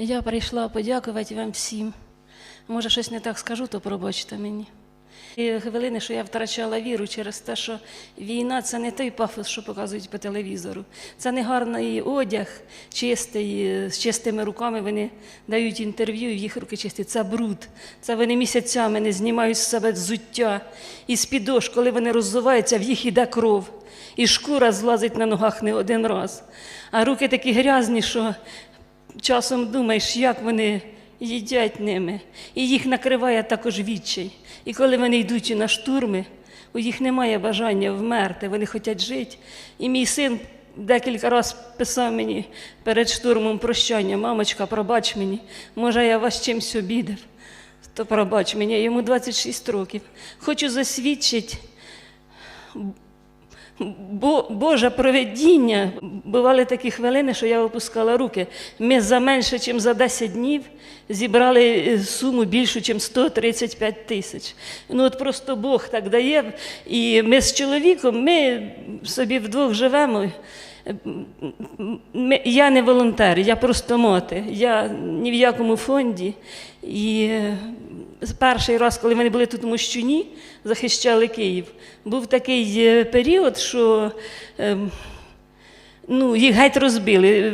Я прийшла подякувати вам всім. Може, щось не так скажу, то пробачте мені. І хвилини, що я втрачала віру через те, що війна це не той пафос, що показують по телевізору. Це не гарний одяг, чистий, з чистими руками вони дають інтерв'ю, і їх руки чисті. Це бруд. Це вони місяцями не знімають з себе взуття. І з підош, коли вони роззуваються, в їх іде кров. І шкура злазить на ногах не один раз. А руки такі грязні, що часом думаєш, як вони їдять ними. І їх накриває також відчай. І коли вони йдуть на штурми, у їх немає бажання вмерти, вони хочуть жити. І мій син декілька разів писав мені перед штурмом прощання, мамочка, пробач мені, може, я вас чимсь обідав. То пробач мені, йому 26 років. Хочу засвідчити Бо, Боже проведіння. Бували такі хвилини, що я опускала руки. Ми за менше, ніж за 10 днів зібрали е, суму більшу, ніж 135 тисяч. Ну от просто Бог так дає. І ми з чоловіком, ми собі вдвох живемо. Я не волонтер, я просто мати. Я ні в якому фонді. І перший раз, коли вони були тут у Мощуні, захищали Київ, був такий е, період, що ем, ну, їх геть розбили.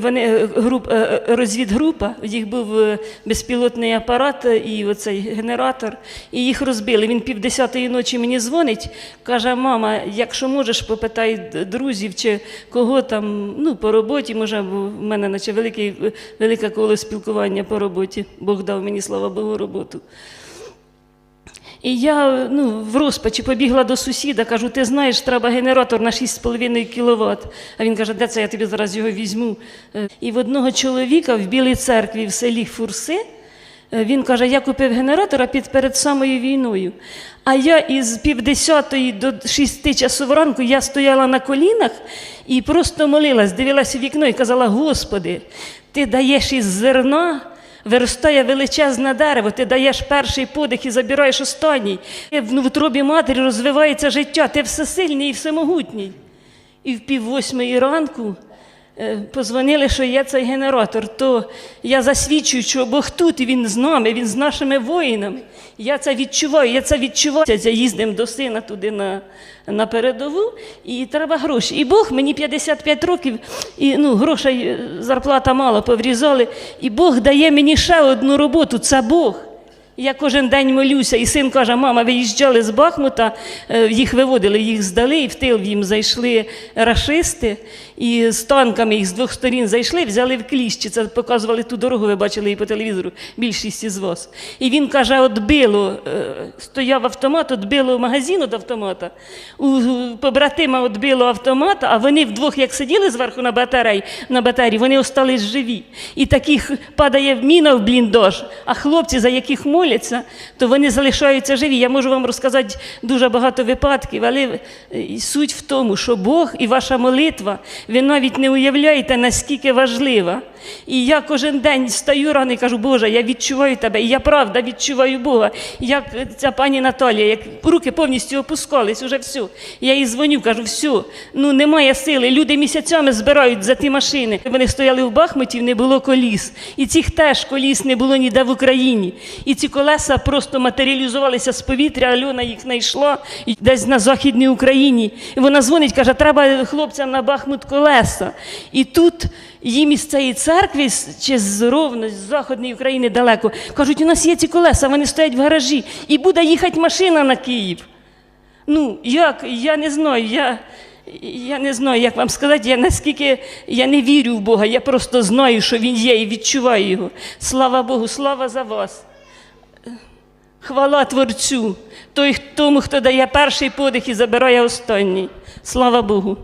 Вони, е, груп, е, розвідгрупа, їх був е, безпілотний апарат е, і оцей генератор, і їх розбили. Він півдесятої ночі мені дзвонить, каже: мама, якщо можеш, попитай друзів чи кого там, ну, по роботі, може, бо в мене наче великий, велике коло спілкування по роботі. Бог дав мені, слава Богу, роботу. І я ну, в розпачі побігла до сусіда, кажу, ти знаєш, треба генератор на 6,5 кВт. А він каже, де це я тобі зараз його візьму. Е, І в одного чоловіка в Білій церкві в селі Фурси, е, він каже, я купив генератора під перед самою війною. А я із півдесятої до шести часу ранку я стояла на колінах і просто молилась, дивилася в вікно і казала: Господи, ти даєш із зерна. Виростає величезне дерево, ти даєш перший подих і забираєш останній. І В трубі матері розвивається життя, ти всесильний і всемогутній. І в пів восьмої ранку позвонили, що є цей генератор. То я засвідчую, що Бог тут, і він з нами, він з нашими воїнами. Я це відчуваю, я це відчуваю. Я їздимо до сина туди на, на передову, і треба гроші. І Бог мені 55 років, і ну, грошей е, зарплата мало поврізали. І Бог дає мені ще одну роботу. Це Бог. Я кожен день молюся, і син каже, мама, виїжджали з Бахмута, е, їх виводили, їх здали, і в тил їм зайшли рашисти, і з танками їх з двох сторін зайшли, взяли в кліщі. Це показували ту дорогу, ви бачили її по телевізору, більшість із вас. І він каже, от е, стояв автомат, от магазин від автомата, у побратима от автомат, а вони вдвох, як сиділи зверху на батарей, на батарії, вони остались живі. І таких падає міна в бліндаж, а хлопці, за яких моляться, то вони залишаються живі. Я можу вам розказати дуже багато випадків, але е, суть в тому, що Бог і ваша молитва, ви навіть не уявляєте, наскільки важлива. І я кожен день стаю рано і кажу, Боже, я відчуваю тебе, і я правда відчуваю Бога. Як ця пані Наталія, як руки повністю опускались, уже все. Я їй дзвоню, кажу, все, ну немає сили. Люди місяцями збирають за ті машини. Вони стояли в Бахмуті, не було коліс. І цих теж коліс не було ніде в Україні. І ці колеса просто матеріалізувалися з повітря, Альона їх знайшла і десь на Західній Україні. І вона дзвонить, каже, треба хлопцям на Бахмут колеса. І тут їм із цієї церкви чи з ровно з Західної України далеко. Кажуть, у нас є ці колеса, вони стоять в гаражі, і буде їхати машина на Київ. Ну, як? Я не знаю. Я, я не знаю, як вам сказати, я наскільки я не вірю в Бога, я просто знаю, що Він є і відчуваю його. Слава Богу, слава за вас. Хвала Творцю, той, тому, хто дає перший подих і забирає останній. Слава Богу.